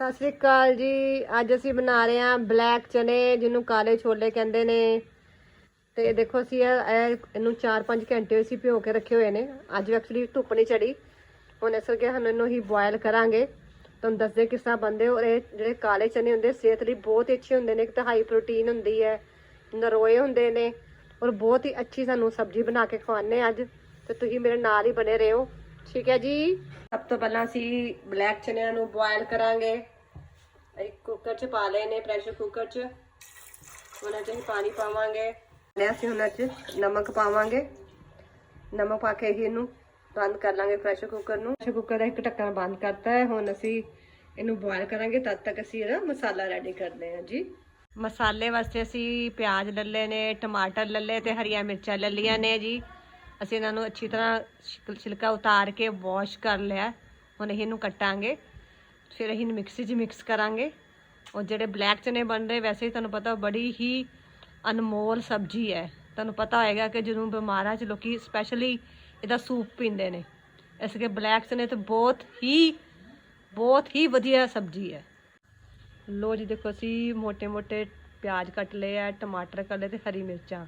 ਸਤਿ ਸ੍ਰੀ ਅਕਾਲ ਜੀ। ਅੱਜ ਅਸੀਂ ਬਣਾ ਰਹੇ ਹਾਂ ਬਲੈਕ ਚਨੇ, ਜਿਹਨੂੰ ਕਾਲੇ ਛੋਲੇ ਕਹਿੰਦੇ ਨੇ। ਤੇ ਦੇਖੋ, ਅਸੀਂ ਇਹ ਇਹਨੂੰ 4-5 ਘੰਟੇ ਅਸੀਂ ਭਿਓ ਕੇ ਰੱਖੇ ਹੋਏ ਨੇ। ਅੱਜ ਐਕਚੁਅਲੀ ਧੁੱਪ ਨਹੀਂ ਚੜੀ ਹੁਣ ਇਸ ਕਰਕੇ ਸਾਨੂੰ ਇਹਨੂੰ ਹੀ ਬੋਇਲ ਕਰਾਂਗੇ। ਤੁਹਾਨੂੰ ਦੱਸਦੇ ਕਿਸ ਤਰ੍ਹਾਂ ਬਣਦੇ ਔਰ ਇਹ ਜਿਹੜੇ ਕਾਲੇ ਚਨੇ ਹੁੰਦੇ, ਸਿਹਤ ਲਈ ਬਹੁਤ ਹੀ ਅੱਛੇ ਹੁੰਦੇ ਨੇ। ਇੱਕ ਤਾਂ ਹਾਈ ਪ੍ਰੋਟੀਨ ਹੁੰਦੀ ਹੈ, ਨਰੋਏ ਹੁੰਦੇ ਨੇ। ਔਰ ਬਹੁਤ ਹੀ ਅੱਛੀ ਸਾਨੂੰ ਸਬਜ਼ੀ ਬਣਾ ਕੇ ਖਵਾਉਂਦੇ ਹਾਂ ਅੱਜ। ਤੇ ਤੁਸੀਂ ਮੇਰੇ ਨਾਲ ਹੀ ਬਣੇ ਰਹੋ। ਠੀਕ ਹੈ ਜੀ। ਸਭ ਤੋਂ ਪਹਿਲਾਂ ਅਸੀਂ ਬਲੈਕ ਚਨਿਆਂ ਨੂੰ ਬੋਇਲ ਕਰਾਂਗੇ। ਇੱਕ ਕੁੱਕਰ 'ਚ ਪਾ ਲਏ ਨੇ ਪ੍ਰੈਸ਼ਰ ਕੁੱਕਰ 'ਚ। ਉਹਨਾਂ 'ਚ ਅਸੀਂ ਪਾਣੀ ਪਾਵਾਂਗੇ। ਲੈ ਅਸੀਂ ਉਹਨਾਂ 'ਚ ਨਮਕ ਪਾਵਾਂਗੇ। ਨਮਕ ਪਾ ਕੇ ਹੀ ਇਹਨੂੰ ਬੰਦ ਕਰ ਲਾਂਗੇ ਪ੍ਰੈਸ਼ਰ ਕੁੱਕਰ ਨੂੰ। ਪ੍ਰੈਸ਼ਰ ਕੁੱਕਰ ਦਾ ਇੱਕ ਢੱਕਣ ਬੰਦ ਕਰਤਾ ਹੈ। ਹੁਣ ਅਸੀਂ ਇਹਨੂੰ ਬੋਇਲ ਕਰਾਂਗੇ ਤਦ ਤੱਕ ਅਸੀਂ ਇਹਦਾ ਮਸਾਲਾ ਰੈਡੀ ਕਰਦੇ ਹਾਂ ਜੀ। ਮਸਾਲੇ ਵਾਸਤੇ ਅਸੀਂ ਪਿਆਜ਼ ਲੱਲੇ ਨੇ, ਟਮਾਟਰ ਲੱਲੇ ਤੇ ਹਰੀਆਂ ਮਿਰਚਾਂ ਲੱਲੀਆਂ ਨੇ ਜੀ। ਅਸੀਂ ਇਹਨਾਂ ਨੂੰ ਅੱਛੀ ਤਰ੍ਹਾਂ ਛਿਲਕਾ ਉਤਾਰ ਕੇ ਵਾਸ਼ ਕਰ ਲਿਆ। ਹੁਣ ਅਸੀਂ ਇਹਨੂੰ ਕੱਟਾਂਗੇ। ਫਿਰ ਇਹਨੂੰ ਮਿਕਸੀ 'ਚ ਮਿਕਸ ਕਰਾਂਗੇ। ਉਹ ਜਿਹੜੇ ਬਲੈਕ ਚਨੇ ਬਣ ਰਹੇ, ਵੈਸੇ ਤੁਹਾਨੂੰ ਪਤਾ ਬੜੀ ਹੀ ਅਨਮੋਲ ਸਬਜ਼ੀ ਹੈ। ਤੁਹਾਨੂੰ ਪਤਾ ਹੋਏਗਾ ਕਿ ਜਦੋਂ ਬਿਮਾਰਾਂ 'ਚ ਲੋਕੀ ਸਪੈਸ਼ਲੀ ਇਹਦਾ ਸੂਪ ਪੀਂਦੇ ਨੇ। ਇਸ ਕਰਕੇ ਬਲੈਕ ਚਨੇ ਤੇ ਬਹੁਤ ਹੀ ਬਹੁਤ ਹੀ ਵਧੀਆ ਸਬਜ਼ੀ ਹੈ। ਲੋ ਜੀ, ਦੇਖੋ ਅਸੀਂ ਮੋٹے-ਮੋٹے ਪਿਆਜ਼ ਕੱਟ ਲਏ ਆ, ਟਮਾਟਰ ਕੱਟ ਲਏ ਤੇ ਹਰੀ ਮਿਰਚਾਂ।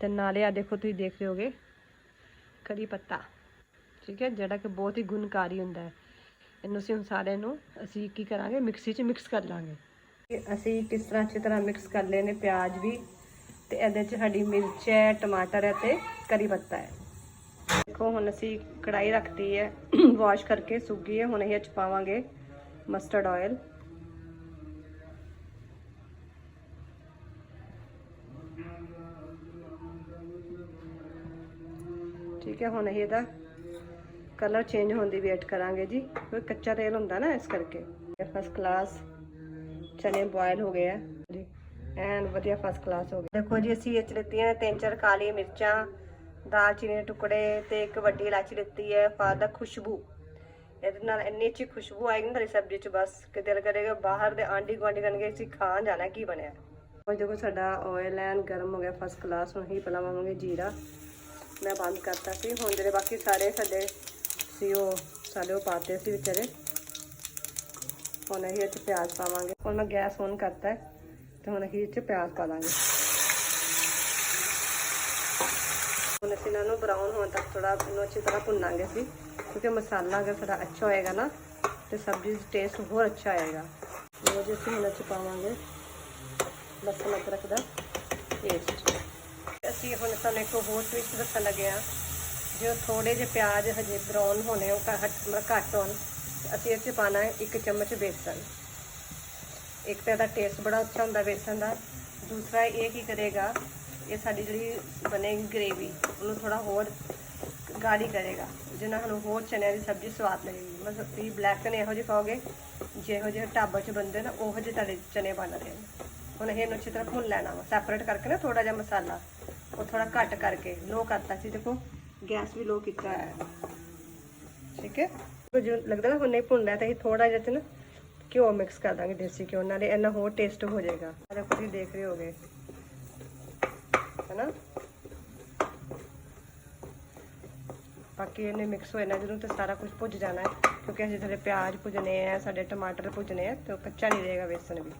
ਤੇ ਨਾਲੇ ਆ ਦੇਖੋ ਤੁਸੀਂ ਦੇਖ ਰਹੇ ਹੋਗੇ ਕਰੀ ਪੱਤਾ। ਠੀਕ ਹੈ, ਜਿਹੜਾ ਕਿ ਬਹੁਤ ਹੀ ਗੁਣਕਾਰੀ ਹੁੰਦਾ ਹੈ। ਇਹਨੂੰ ਅਸੀਂ ਹੁਣ ਸਾਰੇ ਨੂੰ ਅਸੀਂ ਕੀ ਕਰਾਂਗੇ? ਮਿਕਸੀ 'ਚ ਮਿਕਸ ਕਰ ਲਾਂਗੇ। ਅਸੀਂ ਕਿਸ ਤਰ੍ਹਾਂ ਅੱਛੀ ਤਰ੍ਹਾਂ ਮਿਕਸ ਕਰ ਲਏ ਨੇ ਪਿਆਜ਼ ਵੀ ਤੇ ਇਹਦੇ 'ਚ ਸਾਡੀ ਮਿਰਚ ਹੈ, ਟਮਾਟਰ ਹੈ ਤੇ ਕਰੀ ਪੱਤਾ ਹੈ। ਦੇਖੋ, ਹੁਣ ਅਸੀਂ ਕੜਾਈ ਰੱਖਤੀ ਹੈ। ਵਾਸ਼ ਕਰਕੇ ਸੁੱਕੀ ਹੈ। ਹੁਣ ਇਹ 'ਚ ਪਾਵਾਂਗੇ ਮਸਟਰਡ ਆਇਲ ਠੀਕ ਹੈ, ਹੁਣ ਅਸੀਂ ਇਹਦਾ ਕਲਰ ਚੇਂਜ ਹੋਣ ਦੀ ਵੇਟ ਕਰਾਂਗੇ ਜੀ, ਕਿਉਂਕਿ ਕੱਚਾ ਤੇਲ ਹੁੰਦਾ ਨਾ ਇਸ ਕਰਕੇ। ਫਸਟ ਕਲਾਸ ਚਨੇ ਬੋਇਲ ਹੋ ਗਏ ਆ ਜੀ, ਐਨ ਵਧੀਆ ਫਸਟ ਕਲਾਸ ਹੋ ਗਏ। ਦੇਖੋ ਜੀ, ਅਸੀਂ ਇਹ ਚ ਲਿੱਤੀਆਂ ਤਿੰਨ ਚਾਰ ਕਾਲੀ ਮਿਰਚਾਂ, ਦਾਲਚੀਨੀ ਦੇ ਟੁਕੜੇ ਤੇ ਇੱਕ ਵੱਡੀ ਇਲਾਚੀ ਲਿੱਤੀ ਹੈ ਫਾਰ ਦਾ ਖੁਸ਼ਬੂ। ਇਹਦੇ ਨਾਲ ਇੰਨੀ ਅੱਛੀ ਖੁਸ਼ਬੂ ਆਏਗੀ ਨਾ ਤੁਹਾਡੀ ਸਬਜ਼ੀ ਚ ਬਸ, ਕਿ ਦਿਲ ਕਰੇਗਾ ਬਾਹਰ ਦੇ ਆਂਢੀ ਗੁਆਂਢੀ ਕਰਨਗੇ ਅਸੀਂ ਖਾਣ ਜਾਣਾ ਕੀ ਬਣਿਆ? ਉਹ ਦੇਖੋ, ਸਾਡਾ ਆਇਲ ਐਨ ਗਰਮ ਹੋ ਗਿਆ ਫਸਟ ਕਲਾਸ ਹੁਣ ਹੀ ਪਲਾਵਾਂਗੇ ਜੀਰਾ। ਮੈਂ ਬੰਦ ਕਰਤਾ ਸੀ। ਹੁਣ ਜਿਹੜੇ ਬਾਕੀ ਸਾਰੇ ਸਾਡੇ ਸੀ, ਉਹ ਸਾਰੇ ਉਹ ਪਾਤੇ ਸੀ ਵਿਚਾਰੇ। ਹੁਣ ਅਸੀਂ ਇਹ 'ਚ ਪਿਆਜ਼ ਪਾਵਾਂਗੇ। ਹੁਣ ਮੈਂ ਗੈਸ ਔਨ ਕਰਤਾ ਹੈ ਤੇ ਹੁਣ ਅਸੀਂ ਇਹ 'ਚ ਪਿਆਜ਼ ਪਾ ਦਾਂਗੇ। ਹੁਣ ਅਸੀਂ ਇਹਨਾਂ ਨੂੰ ਬਰਾਊਨ ਹੋਣ ਤੱਕ ਥੋੜਾ ਇਹਨੂੰ ਅੱਛੀ ਤਰ੍ਹਾਂ ਭੁੰਨਾਂਗੇ ਅਸੀਂ। ਕਿਉਂਕਿ ਮਸਾਲਾ ਅਗਰ ਸਾਡਾ ਅੱਛਾ ਹੋਏਗਾ ਨਾ, ਤੇ ਸਬਜ਼ੀ ਦਾ ਟੇਸਟ ਹੋਰ ਅੱਛਾ ਆਏਗਾ ਉਹ ਜੀ, ਅਸੀਂ ਇਹਨਾਂ 'ਚ ਪਾਵਾਂਗੇ। ਲਸਣ ਅਦਰਕ ਦਾ ਪੇਸਟ ਅਸੀਂ ਹੁਣ ਤੁਹਾਨੂੰ ਇੱਕ ਹੋਰ ਟਵਿਸਟ ਦੱਸਣ ਲੱਗੇ ਆ ਜੋ ਥੋੜੇ ਜਿਹੇ ਪਿਆਜ਼ ਹਜੇ ਬਰਾਊਨ ਹੋਣੇ ਉਹ ਘੱਟ ਮਤਲਬ ਘੱਟ ਹੋਣ, ਅਸੀਂ ਇਹ 'ਚ ਪਾਣਾ ਇੱਕ ਚਮਚ ਬੇਸਨ। ਇੱਕ ਤਾਂ ਇਹਦਾ ਟੇਸਟ ਬੜਾ ਅੱਛਾ ਹੁੰਦਾ ਬੇਸਨ ਦਾ। ਦੂਸਰਾ ਇਹ ਕੀ ਕਰੇਗਾ, ਇਹ ਸਾਡੀ ਜਿਹੜੀ ਬਣੇਗੀ ਗ੍ਰੇਵੀ ਉਹਨੂੰ ਥੋੜਾ ਹੋਰ ਗਾੜੀ ਕਰੇਗਾ ਜਿਹਨਾਂ ਸਾਨੂੰ ਹੋਰ ਚਨਿਆਂ ਦੀ ਸਬਜ਼ੀ ਸਵਾਦ ਲੱਗੇਗੀ। ਮਤਲਬ ਤੁਸੀਂ ਬਲੈਕ ਚਨੇ ਇਹੋ ਜਿਹੇ ਖਾਓਗੇ ਜਿਹੋ ਜਿਹੇ ਢਾਬਾ 'ਚ ਬੰਦੇ ਨਾ, ਉਹੋ ਜਿਹੇ ਤੁਹਾਡੇ ਚਨੇ ਬਣ ਰਹੇ ਨੇ। ਹੁਣ ਇਹ ਇਹਨੂੰ ਅੱਛੀ ਤਰ੍ਹਾਂ ਭੁੰਨ ਲੈਣਾ ਵਾ ਸੈਪਰੇਟ ਕਰਕੇ ਨਾ ਥੋੜਾ ਜਿਹਾ ਮਸਾਲਾ। ਉਹ ਥੋੜਾ ਘੱਟ ਕਰਕੇ ਲੋ ਕਰਤਾ ਸੀ ਦੇਖੋ ਗੈਸ ਵੀ ਲੋ ਕੀਤਾ ਹੈ ਠੀਕ ਹੈ ਜੋ ਲੱਗਦਾ ਨਾ ਹੁਣ ਨਹੀਂ ਭੁੰਨ ਲਿਆ ਤਾਂ ਅਸੀਂ ਥੋੜਾ ਜਿਹਾ ਤੇ ਨਾ ਘਿਓ ਮਿਕਸ ਕਰ ਦਾਂਗੇ ਦੇਸੀ ਘਿਓ ਨਾਲੇ ਇਹਨਾਂ ਹੋਰ ਟੇਸਟ ਹੋ ਜਾਏਗਾ ਆਹ ਦੇਖੋ ਤੁਸੀਂ ਦੇਖ ਰਹੇ ਹੋਗੇ ਹੈਨਾ ਬਾਕੀ ਇਹਨੇ ਮਿਕਸ ਹੋਏ ਨਾ ਜਦੋਂ ਤੇ ਸਾਰਾ ਕੁਝ ਭੁੱਜ ਜਾਣਾ ਹੈ ਕਿਉਂਕਿ ਅਸੀਂ ਥੋੜੇ ਪਿਆਜ਼ ਭੁਜਨੇ ਆ ਸਾਡੇ ਟਮਾਟਰ ਭੁਜਨੇ ਆ ਤੇ ਉਹ ਕੱਚਾ ਨਹੀਂ ਰਹੇਗਾ ਬੇਸਨ ਵੀ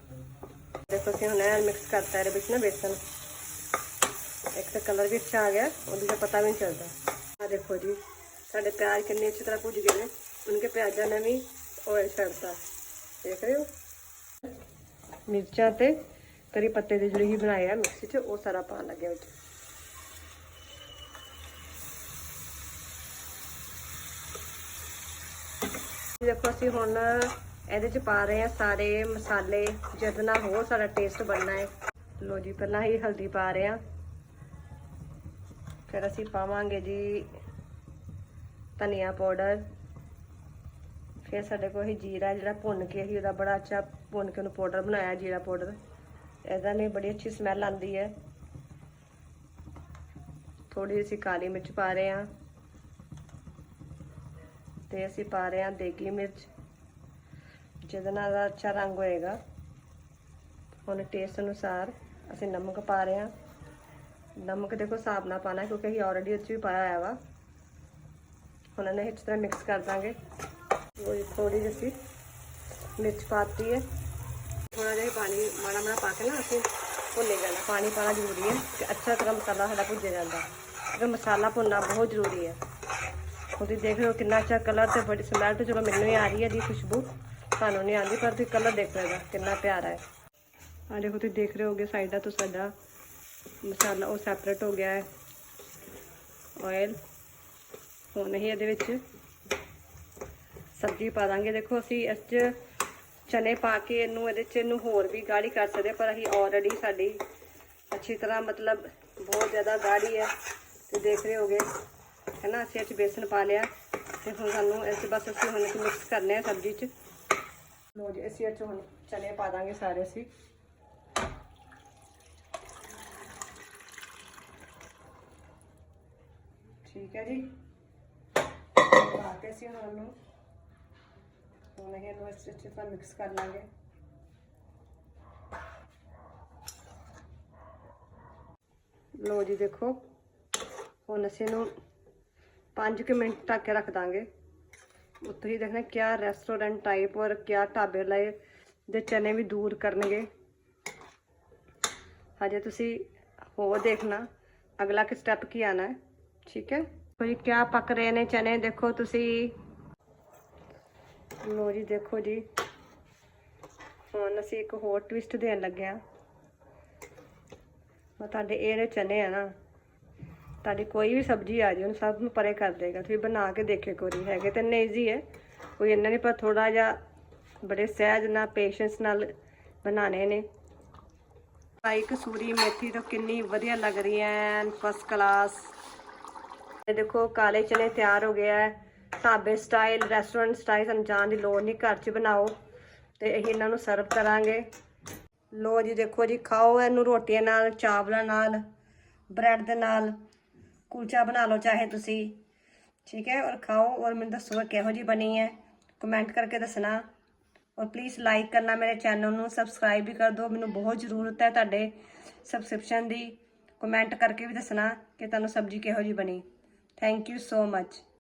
ਦੇਖੋ ਅਸੀਂ ਹੁਣ ਇਹ ਮਿਕਸ ਕਰਤਾ ਇਹਦੇ ਵਿੱਚ ਨਾ ਬੇਸਨ ਇੱਕ ਤਾਂ ਕਲਰ ਵੀ ਅੱਛਾ ਆ ਗਿਆ ਉਹਦੀ ਦਾ ਪਤਾ ਵੀ ਨਹੀਂ ਚੱਲਦਾ। ਆ ਦੇਖੋ ਜੀ, ਸਾਡੇ ਪਿਆਜ਼ ਕਿੰਨੇ ਅੱਛੀ ਤਰ੍ਹਾਂ ਭੁੱਜ ਗਏ ਨੇ। ਉਨਕੇ ਪਿਆਜ਼ਾਂ ਨੇ ਵੀ ਆਇਲ ਛੱਡਤਾ। ਦੇਖ ਰਹੇ ਹੋ? ਮਿਰਚਾਂ ਤੇ ਕਰੀ ਪੱਤੇ ਦੇ ਜਿਹੜੇ ਹੀ ਬਣਾਏ ਆ, ਮਿਕਸੀ 'ਚ, ਉਹ ਸਾਰਾ ਪਾਣ ਲੱਗਿਆ ਵਿੱਚ। ਦੇਖੋ, ਅਸੀਂ ਹੁਣ ਇਹਦੇ 'ਚ ਪਾ ਰਹੇ ਆ ਸਾਰੇ ਮਸਾਲੇ ਜਿਹਦੇ ਨਾਲ ਹੋਰ ਸਾਡਾ ਟੇਸਟ ਬਣਨਾ ਹੈ। ਲੋ ਜੀ, ਪਹਿਲਾਂ ਹੀ ਹਲਦੀ ਪਾ ਰਹੇ ਆ ਫਿਰ ਅਸੀਂ ਪਾਵਾਂਗੇ ਜੀ ਧਨੀਆ ਪਾਊਡਰ। ਫਿਰ ਸਾਡੇ ਕੋਲ ਹੀ ਜੀਰਾ ਜਿਹੜਾ ਭੁੰਨ ਕੇ ਅਸੀਂ ਉਹਦਾ ਬੜਾ ਅੱਛਾ ਭੁੰਨ ਕੇ ਉਹਨੂੰ ਪਾਊਡਰ ਬਣਾਇਆ, ਜੀਰਾ ਪਾਊਡਰ। ਇਹਦਾ ਨੇ ਬੜੀ ਅੱਛੀ ਸਮੈਲ ਆਉਂਦੀ ਹੈ। ਥੋੜੀ ਜਿਹੀ ਅਸੀਂ ਕਾਲੀ ਮਿਰਚ ਪਾ ਰਹੇ ਹਾਂ। ਤੇ ਅਸੀਂ ਪਾ ਰਹੇ ਹਾਂ ਦੇਗੀ ਮਿਰਚ। ਜਿਹਦੇ ਨਾਲ ਦਾ ਅੱਛਾ ਰੰਗ ਹੋਏਗਾ। ਹੁਣ ਟੇਸਟ ਅਨੁਸਾਰ ਅਸੀਂ ਨਮਕ ਪਾ ਰਹੇ ਹਾਂ। ਨਮਕ ਦੇਖੋ ਹਿਸਾਬ ਨਾਲ ਪਾਣਾ ਕਿਉਂਕਿ ਅਸੀਂ ਆਲਰੇਡੀ ਉੱਚ ਵੀ ਪਾਇਆ ਹੋਇਆ ਵਾ। ਹੁਣ ਇਹਨੇ ਇਸ ਤਰ੍ਹਾਂ ਮਿਕਸ ਕਰ ਦਾਂਗੇ। ਉਹ ਥੋੜੀ ਜਿਹੀ ਅਸੀਂ ਮਿਰਚ ਪਾਤੀ ਹੈ। ਥੋੜਾ ਜਿਹਾ ਪਾਣੀ, ਮਾੜਾ ਮਾੜਾ ਪਾ ਕੇ ਨਾ ਅਸੀਂ ਭੁੰਨੇ ਜਾਣਾ। ਪਾਣੀ ਪਾਣਾ ਜ਼ਰੂਰੀ ਹੈ ਕਿ ਅੱਛਾ ਤਰ੍ਹਾਂ ਮਸਾਲਾ ਸਾਡਾ ਭੁੱਜਿਆ ਜਾਂਦਾ। ਕਿਉਂਕਿ ਮਸਾਲਾ ਭੁੰਨਣਾ ਬਹੁਤ ਜ਼ਰੂਰੀ ਹੈ। ਤੁਸੀਂ ਦੇਖ ਰਹੇ ਹੋ ਕਿੰਨਾ ਅੱਛਾ ਕਲਰ ਤੇ ਬੜੀ ਸਮੈਲ ਤੇ ਚਲੋ ਮੈਨੂੰ ਹੀ ਆ ਰਹੀ ਹੈ ਦੀ ਖੁਸ਼ਬੂ। ਤੁਹਾਨੂੰ ਨਹੀਂ ਆਉਂਦੀ, ਪਰ ਤੁਸੀਂ ਕਲਰ ਦੇਖ ਰਹੇ ਹੋ ਕਿੰਨਾ ਪਿਆਰਾ ਹੈ। ਆ ਦੇਖੋ, ਤੁਸੀਂ ਦੇਖ ਰਹੇ ਹੋਗੇ ਸਾਈਡ ਦਾ ਤੋਂ ਸਾਡਾ ਮਸਾਲਾ ਉਹ ਸੈਪਰੇਟ ਹੋ ਗਿਆ ਹੈ। ਆਇਲ ਹੁਣ ਅਸੀਂ ਇਹਦੇ ਵਿੱਚ ਸਬਜ਼ੀ ਪਾ ਦਾਂਗੇ। ਦੇਖੋ ਅਸੀਂ ਇਸ 'ਚ ਚਨੇ ਪਾ ਕੇ ਇਹਨੂੰ ਇਹਦੇ 'ਚ ਇਹਨੂੰ ਹੋਰ ਵੀ ਗਾੜੀ ਕਰ ਸਕਦੇ ਪਰ ਅਸੀਂ ਆਲਰੇਡੀ ਸਾਡੀ ਅੱਛੀ ਤਰ੍ਹਾਂ ਮਤਲਬ ਬਹੁਤ ਜ਼ਿਆਦਾ ਗਾੜੀ ਹੈ। ਤੇ ਦੇਖ ਰਹੇ ਹੋਗੇ ਹੈ ਨਾ ਅਸੀਂ ਇਹ ਬੇਸਨ ਪਾ ਲਿਆ। ਤੇ ਹੁਣ ਸਾਨੂੰ ਇਸ 'ਚ ਬਸ ਅਸੀਂ ਹੁਣ ਮਿਕਸ ਕਰਨੇ ਆ ਸਬਜ਼ੀ 'ਚ। ਲੋ ਜੀ, ਅਸੀਂ ਇਹ 'ਚ ਹੁਣ ਚਨੇ ਪਾ ਦਾਂਗੇ ਸਾਰੇ ਅਸੀਂ। ਠੀਕ ਹੈ ਜੀ। ਪਾ ਕੇ ਅਸੀਂ ਹੁਣ ਉਹਨੂੰ ਹੁਣ ਇਹ ਨੂੰ ਇਸ ਵਿੱਚ ਤਰ੍ਹਾਂ ਮਿਕਸ ਕਰ ਲਾਂਗੇ। ਲੋ ਜੀ ਦੇਖੋ, ਹੁਣ ਅਸੀਂ ਇਹਨੂੰ 5 ਕੁ ਮਿੰਟ ਤੱਕ ਕੇ ਰੱਖ ਦਾਂਗੇ। ਉੱਥੇ ਹੀ ਦੇਖਣਾ ਕਿਆ ਰੈਸਟੋਰੈਂਟ ਟਾਈਪ ਔਰ ਕਿਆ ਢਾਬੇ ਲਈ ਦੇ ਚਨੇ ਵੀ ਦੂਰ ਕਰਨਗੇ। ਹਜੇ ਤੁਸੀਂ ਹੋਰ ਦੇਖਣਾ, ਅਗਲਾ ਕਿ ਸਟੈਪ ਕੀ ਆਣਾ ਹੈ। ਠੀਕ ਹੈ? ਕੋਈ ਕਿਆ ਪੱਕ ਰਹੇ ਨੇ ਚਨੇ? ਦੇਖੋ ਤੁਸੀਂ। ਲੋ ਜੀ, ਦੇਖੋ ਜੀ। ਹੁਣ ਅਸੀਂ ਇੱਕ ਹੋਰ ਟਵਿਸਟ ਦੇਣ ਲੱਗੇ ਆ ਮੈਂ ਤੁਹਾਡੇ ਇਹ ਜਿਹੜੇ ਚਨੇ ਆ ਨਾ, ਤੁਹਾਡੀ ਕੋਈ ਵੀ ਸਬਜ਼ੀ ਆ ਜੀ ਉਹਨੂੰ ਸਭ ਨੂੰ ਪਰੇ ਕਰ ਦੇਗਾ। ਤੁਸੀਂ ਬਣਾ ਕੇ ਦੇਖਿਓ ਕੋਈ ਹੈਗੇ ਤਾਂ ਇੰਨੇ ਈਜ਼ੀ ਹੈ ਕੋਈ ਇੰਨਾ ਨਹੀਂ, ਪਰ ਥੋੜਾ ਜਿਹਾ ਬੜੇ ਸਹਿਜ ਨਾਲ ਪੇਸ਼ੈਂਸ ਨਾਲ ਬਣਾਣੇ ਨੇ। ਭਾਈ ਕਸੂਰੀ ਮੇਥੀ ਤਾਂ ਕਿੰਨੀ ਵਧੀਆ ਲੱਗ ਰਹੀ ਹੈ ਫਸਟ ਕਲਾਸ ਇਹ ਦੇਖੋ ਕਾਲੇ ਚਨੇ ਤਿਆਰ ਹੋ ਗਿਆ ਹੈ ਢਾਬੇ ਸਟਾਈਲ ਰੈਸਟੋਰੈਂਟ ਸਟਾਈਲ ਸਾਨੂੰ ਜਾਣ ਦੀ ਲੋੜ ਨਹੀਂ, ਘਰ 'ਚ ਬਣਾਓ ਤੇ ਅਸੀਂ ਇਹਨਾਂ ਨੂੰ ਸਰਵ ਕਰਾਂਗੇ। ਲੋ ਜੀ, ਦੇਖੋ ਜੀ, ਖਾਓ ਇਹਨੂੰ ਰੋਟੀਆਂ ਨਾਲ, ਚਾਵਲਾਂ ਨਾਲ ਬ੍ਰੈਡ ਦੇ ਨਾਲ, ਕੁਲਚਾ ਬਣਾ ਲਓ ਚਾਹੇ ਤੁਸੀਂ, ਠੀਕ ਹੈ? ਔਰ ਖਾਓ, ਔਰ ਮੈਨੂੰ ਦੱਸੋ ਕਿਹੋ ਜੀ ਬਣੀ ਹੈ? ਕਮੈਂਟ ਕਰਕੇ ਦੱਸਣਾ। ਔਰ ਪਲੀਜ਼ ਲਾਈਕ ਕਰਨਾ ਮੇਰੇ ਚੈਨਲ ਨੂੰ ਸਬਸਕ੍ਰਾਈਬ ਵੀ ਕਰ ਦਿਓ, ਮੈਨੂੰ ਬਹੁਤ ਜ਼ਰੂਰਤ ਹੈ ਤੁਹਾਡੇ ਸਬਸਕ੍ਰਿਪਸ਼ਨ ਦੀ। ਕਮੈਂਟ ਕਰਕੇ ਵੀ ਦੱਸਣਾ ਕਿ ਤੁਹਾਨੂੰ ਸਬਜ਼ੀ ਕਿਹੋ ਜੀ ਬਣੀ। Thank you so much.